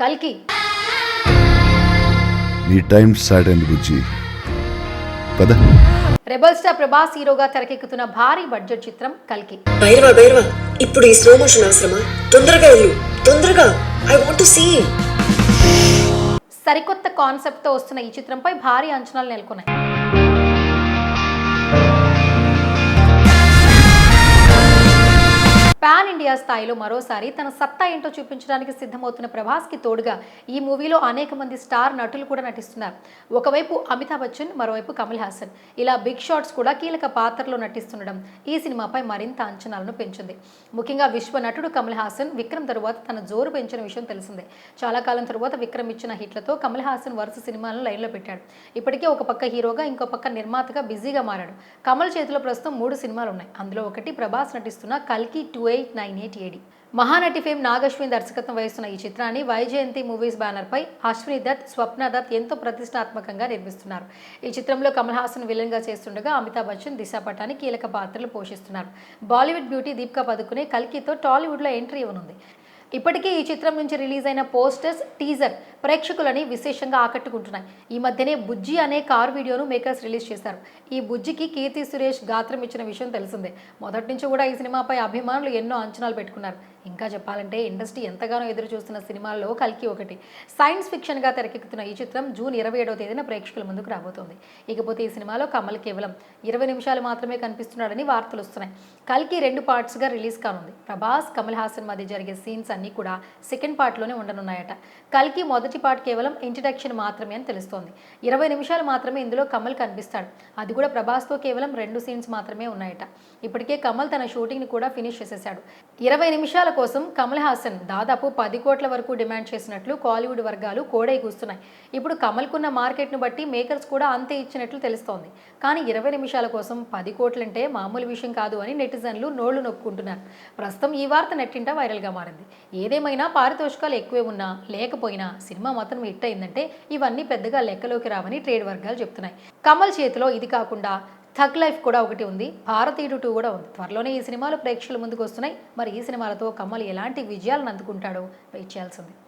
కల్కి. నీ time start అయింది బుజ్జి. పద. రెబల్ స్టార్ ప్రభాస్ హీరోగా తెరకెక్కుతున్న భారీ బడ్జెట్ చిత్రం కల్కి. భైరవా భైరవా ఇప్పుడు ఈ స్లో మోషన్ అవసరమా? తొందరగా వెళ్ళు. తొందరగా. ఐ వాంట్ టు సీ సరికొత్త కాన్సెప్ట్తో వస్తున్న ఈ చిత్రంపై భారీ అంచనాలు నెలకొన్నాయి. స్థాయిలో మరోసారి తన సత్తా ఏంటో చూపించడానికి సిద్ధమవుతున్న ప్రభాస్కి తోడుగా ఈ మూవీలో అనేక మంది స్టార్ నటులు కూడా నటిస్తున్నారు. ఒకవైపు అమితాబ్ బచ్చన్ మరోవైపు కమల్ హాసన్. ఇలా బిగ్ షాట్స్ కూడా కీలక పాత్రలో నటిస్తుండడం ఈ సినిమాపై మరింత అంచనాలను పెంచింది. ముఖ్యంగా విశ్వ నటుడు కమల్ హాసన్ విక్రమ్ తరువాత తన జోరు పెంచిన విషయం తెలిసిందే. చాలా కాలం తరువాత విక్రమ్ ఇచ్చిన హిట్లతో కమల్ హాసన్ వరుస సినిమాలను లైన్లో పెట్టాడు. ఇప్పటికే ఒక పక్క హీరోగా ఇంకో పక్క నిర్మాతగా బిజీగా మారాడు. కమల్ చేతిలో ప్రస్తుతం మూడు సినిమాలు ఉన్నాయి. అందులో ఒకటి ప్రభాస్ నటిస్తున్న కల్కి two eight nine eight AD. Mahanati fame Nagashwin దర్శకత్వం వహిస్తున్న ఈ చిత్రాన్ని వైజయంతి మూవీస్ బ్యానర్పై అశ్విని దత్ స్వప్న దత్ ఎంతో ప్రతిష్టాత్మకంగా నిర్మిస్తున్నారు. ఈ చిత్రంలో కమల్ హాసన్ విలన్గా చేస్తుండగా అమితాబ్ బచ్చన్ దిశా పటాని కీలక పాత్రలు పోషిస్తున్నారు. బాలీవుడ్ బ్యూటీ దీపికా పదుకునే కల్కితో టాలీవుడ్లో ఎంట్రీ ఇవ్వనుంది. ఇప్పటికే ఈ చిత్రం నుంచి రిలీజ్ అయిన పోస్టర్స్ టీజర్ ప్రేక్షకులని విశేషంగా ఆకట్టుకుంటున్నాయి. ఈ మధ్యనే బుజ్జి అనే కార్ వీడియోను మేకర్స్ రిలీజ్ చేశారు. ఈ బుజ్జికి కీర్తి సురేష్ గాత్రం ఇచ్చిన విషయం తెలిసిందే. మొదటి నుంచి కూడా ఈ సినిమాపై అభిమానులు ఎన్నో అంచనాలు పెట్టుకున్నారు. ఇంకా చెప్పాలంటే ఇండస్ట్రీ ఎంతగానో ఎదురు చూస్తున్న సినిమాల్లో కల్కి ఒకటి. సైన్స్ ఫిక్షన్గా తెరకెక్కుతున్న ఈ చిత్రం జూన్ ఇరవై ఏడవ తేదీన ప్రేక్షకుల ముందుకు రాబోతోంది. ఇకపోతే ఈ సినిమాలో కమల్ కేవలం ఇరవై నిమిషాలు మాత్రమే కనిపిస్తున్నాడని వార్తలు వస్తున్నాయి. కల్కి రెండు పార్ట్స్గా రిలీజ్ కానుంది. ప్రభాస్ కమల్ హాసన్ మధ్య జరిగే సీన్స్ అన్నీ కూడా సెకండ్ పార్ట్లోనే ఉండనున్నాయట. కల్కి మొదటి పార్ట్ కేవలం ఇంట్రడక్షన్ మాత్రమే అని తెలుస్తోంది. ఇరవై నిమిషాలు మాత్రమే ఇందులో కమల్ కనిపిస్తాడు. అది కూడా ప్రభాస్తో కేవలం రెండు సీన్స్ మాత్రమే ఉన్నాయట. ఇప్పటికే కమల్ తన షూటింగ్ని కూడా ఫినిష్ చేసేశాడు. ఇరవై నిమిషాల కోసం కమల్ హాసన్ దాదాపు పది కోట్ల వరకు డిమాండ్ చేసినట్లు కాలీవుడ్ వర్గాలు కోడై కూస్తున్నాయి. ఇప్పుడు కమల్కున్న మార్కెట్ను బట్టి మేకర్స్ కూడా అంతే ఇచ్చినట్లు తెలుస్తోంది. కానీ ఇరవై నిమిషాల కోసం పది కోట్లంటే మామూలు విషయం కాదు అని నెటిజన్లు నోళ్ళు నొక్కుంటున్నారు. ప్రస్తుతం ఈ వార్త నెట్టింట వైరల్గా మారింది. ఏదేమైనా పారితోషికాలు ఎక్కువే ఉన్నా లేకపోయినా సినిమా మాత్రం హిట్ అయిందంటే ఇవన్నీ పెద్దగా లెక్కలోకి రావని ట్రేడ్ వర్గాలు చెప్తున్నాయి. కమల్ చేతిలో ఇది కాకుండా థగ్ లైఫ్ కూడా ఒకటి ఉంది. భారతీయుడు టూ కూడా ఉంది. త్వరలోనే ఈ సినిమాలు ప్రేక్షకుల ముందుకు వస్తున్నాయి. మరి ఈ సినిమాలతో కమల్ ఎలాంటి విజయాలను అందుకుంటాడో వెయిట్ చేయాల్సింది.